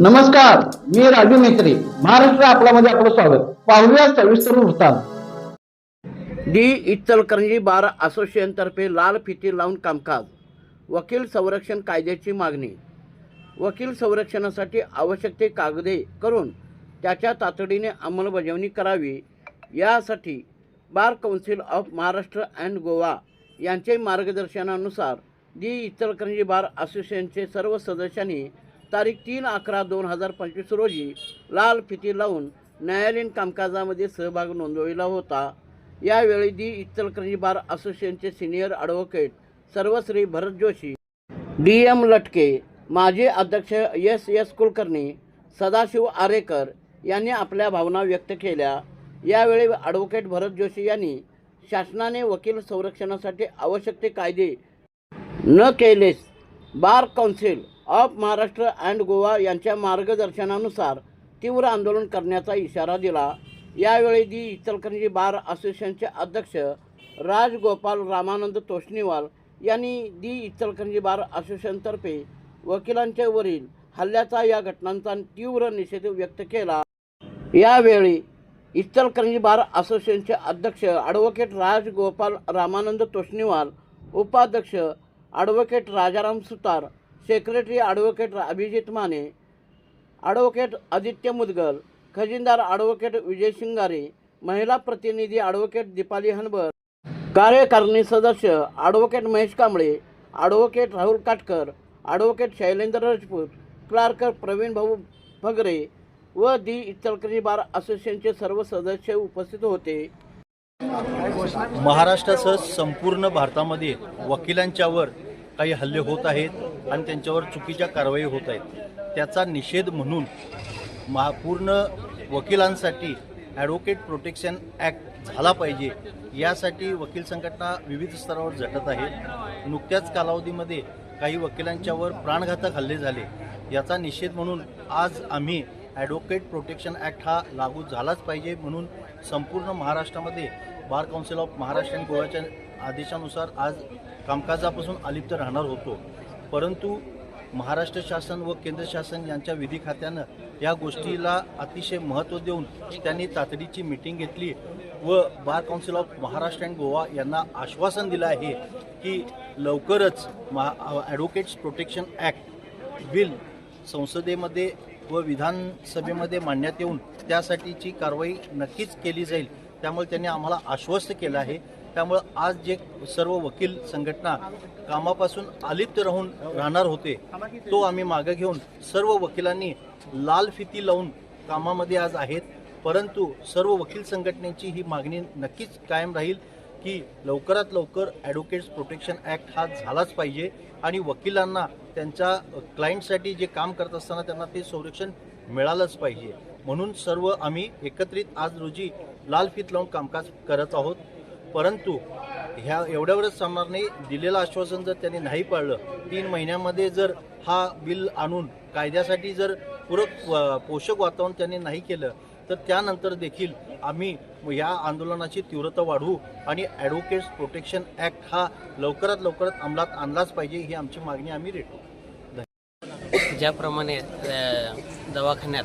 नमस्कार मी राजू मेत्री महाराष्ट्र आपल्यामध्ये आपलं स्वागत. पाहूया सविस्तर वृत्तांत. डी. इचलकरंजी बार असोसिएशनतर्फे लाल फिती लावून कामकाज. वकील संरक्षण कायद्याची मागणी. वकील संरक्षणासाठी आवश्यक ते कागदे करून त्याच्या तातडीने अंमलबजावणी करावी. यासाठी bar council of Maharashtra and Goa यांचे मार्गदर्शनानुसार डी. इचलकरंजी बार असोसिएशनचे सर्व सदस्यांनी तारीख तीन अकरा दोन हजार पंचवीस रोजी लाल फिती लावून न्यायालयीन कामकाजामध्ये सहभाग नोंदविला होता. यावेळी दी इचलकरंजी बार असोसिएशनचे सिनियर ॲडव्होकेट सर्वश्री भरत जोशी डी. एम. लटके माजी अध्यक्ष एस. एस. कुलकर्णी सदाशिव आरेकर यांनी आपल्या भावना व्यक्त केल्या. यावेळी ॲडव्होकेट भरत जोशी यांनी शासनाने वकील संरक्षणासाठी आवश्यक ते कायदे न केलेस bar council of Maharashtra and Goa यांच्या मार्गदर्शनानुसार तीव्र आंदोलन करण्याचा इशारा दिला. यावेळी दी इचलकरंजी बार असोसिएशनचे अध्यक्ष राजगोपाल रामानंद तोष्णीवाल यांनी दी इचलकरंजी बार असोसिएशनतर्फे वकिलांच्या वरील हल्ल्याचा या घटनांचा तीव्र निषेध व्यक्त केला. यावेळी इचलकरंजी बार असोसिएशनचे अध्यक्ष ॲडव्होकेट राजगोपाल रामानंद तोष्णीवाल उपाध्यक्ष advocate Rajaram Sutar secretary advocate Abhijit Mane advocate Aditya Mudgal खजिनदार advocate Vijay Shingare महिला प्रतिनिधी ॲडव्होकेट दीपाली हनबर कार्यकारिणी सदस्य advocate Mahesh Kamble advocate Rahul Katkar advocate Shailendra Rajput clerk Pravin Bhau Bhagare व दी इचलकरी बार असोसिएशनचे सर्व सदस्य उपस्थित होते. महाराष्ट्रासह संपूर्ण भारतामध्ये वकिलांच्यावर काही हल्ले होत आहेत. आणि त्यांच्यावर चुकीच्या कारवाई होत आहेत. त्याचा निषेध म्हणून महा पूर्ण वकिलांसाठी ॲडव्होकेट प्रोटेक्शन ॲक्ट झाला पाहिजे. यासाठी वकील संघटना विविध स्तरावर झटत आहे. नुकत्याच कालावधीमध्ये काही वकिलांच्यावर प्राणघातक हल्ले झाले. याचा निषेध म्हणून आज आम्ही ॲडव्होकेट प्रोटेक्शन ॲक्ट हा लागू झालाच पाहिजे म्हणून संपूर्ण महाराष्ट्रामध्ये बार काउन्सिल ऑफ महाराष्ट्र आणि गोव्याच्या आदेशानुसार आज कामकाजापासून अलिप्त राहणार होतो. परंतु महाराष्ट्र शासन व केंद्र शासन यांच्या विधी खात्यानं या गोष्टीला अतिशय महत्त्व देऊन त्यांनी तातडीची मिटिंग घेतली व bar council of Maharashtra and Goa यांना आश्वासन दिलं आहे की लवकरच Maha advocates protection act bill संसदेमध्ये व विधानसभेमध्ये मांडण्यात येऊन त्यासाठीची कारवाई नक्कीच केली जाईल. त्यामुळे त्यांनी आम्हाला आश्वस्त केलं आहे. त्यामुळं आज जे सर्व वकील संघटना कामापासून अलिप्त राहून राहणार होते तो आम्ही मागं घेऊन सर्व वकिलांनी लाल फिती लावून कामामध्ये आज आहेत. परंतु सर्व वकील संघटनेची ही मागणी नक्कीच कायम राहील की लवकरात लवकर ॲडव्होकेट्स प्रोटेक्शन ॲक्ट हा झालाच पाहिजे आणि वकिलांना त्यांच्या क्लायंटसाठी जे काम करत असताना त्यांना ते संरक्षण मिळालंच पाहिजे. म्हणून सर्व आम्ही एकत्रित आज रोजी लाल फीत लावून कामकाज करत आहोत. परंतु ह्या एवढ्यावरच सांगणार दिलेलं आश्वासन जर त्यांनी नाही पाळलं तीन महिन्यामध्ये जर हा बिल आणून कायद्यासाठी जर पूरक पोषक वातावरण त्यांनी नाही केलं तर त्यानंतर देखील आम्ही या आंदोलनाची तीव्रता वाढवू आणि ॲडव्होकेट्स प्रोटेक्शन ॲक्ट हा लवकरात लवकरात अंमलात आणलाच पाहिजे ही आमची मागणी आम्ही रेटू. ज्याप्रमाणे दवाखान्यात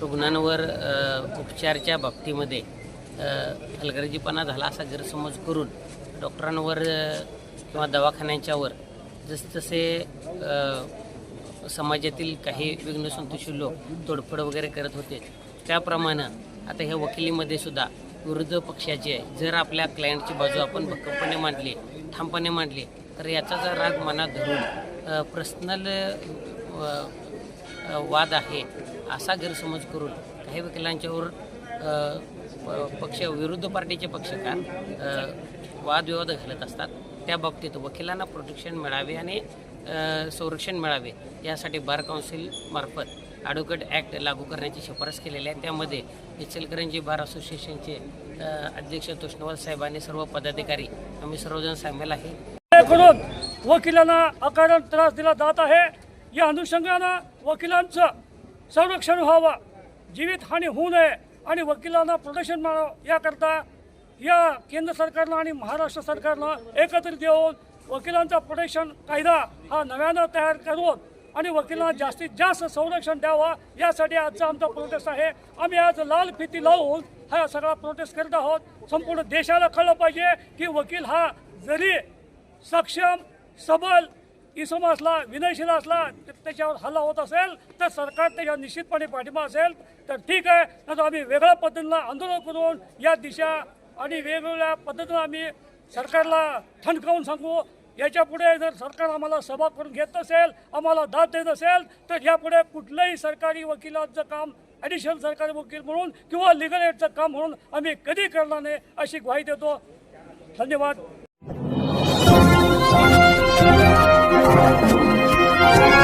रुग्णांवर उपचारच्या बाबतीमध्ये हलगर्जीपणा झाला असा गैरसमज करून डॉक्टरांवर किंवा दवाखान्यांच्यावर जसजसे समाजातील काही विघ्नसंतोषी लोक तोडफोड वगैरे करत होते त्याप्रमाणे आता ह्या वकिलीमध्ये सुद्धा विरुद्ध पक्षाचे जर आपल्या क्लायंटची बाजू आपण भक्कमपणे मांडली ठामपणे मांडली तर याचा जर राग मनात धरून पर्सनल वाद आहे असा गैरसमज करून काही वकिलांच्यावर पक्ष विरुद्ध पार्टीचे पक्षकार वादविवाद घालत असतात. त्या बाबतीत वकिलांना प्रोटेक्शन मिळावे आणि संरक्षण मिळावे यासाठी बार काउन्सिल मार्फत ॲडव्होकेट ॲक्ट लागू करण्याची शिफारस केलेली आहे. त्यामध्ये इचलकरंजी बार असोसिएशनचे अध्यक्ष तुष्णवाल साहेब आणि सर्व पदाधिकारी आम्ही सर्वजण सामील आहे. कडून वकिलांना अकारण त्रास दिला जात आहे. या अनुषंगानं वकिलांचं संरक्षण व्हावं. जीवितहानी होऊ नये. आणि वकिलांना प्रोटेक्शन मिळावं याकरता या केंद्र सरकारनं आणि महाराष्ट्र सरकारनं एकत्रित येऊन वकिलांचा प्रोटेक्शन कायदा हा नव्यानं तयार करून आणि वकिलांना जास्तीत जास्त संरक्षण द्यावं यासाठी आजचा आमचा प्रोटेस्ट आहे. आम्ही आज लाल फिती लावून हा सगळा प्रोटेस्ट करत आहोत. संपूर्ण देशाला कळलं पाहिजे की वकील हा जरी सक्षम सबल इसम असला विनयशील असला त्याच्यावर हल्ला होत असेल तर सरकार त्याच्यावर निश्चितपणे पाठिंबा असेल तर ठीक आहे. नंतर आम्ही वेगळ्या पद्धतीनं आंदोलन करून या दिशा आणि वेगवेगळ्या पद्धतीनं आम्ही सरकारला ठणकावून सांगू. याच्यापुढे जर सरकार आम्हाला सभा करून घेत असेल आम्हाला दाद देत असेल तर यापुढे कुठलंही सरकारी वकिलांचं काम ॲडिशनल सरकारी वकील म्हणून किंवा लिगल एडचं काम म्हणून आम्ही कधी करणार नाही अशी ग्वाही देतो. धन्यवाद. Música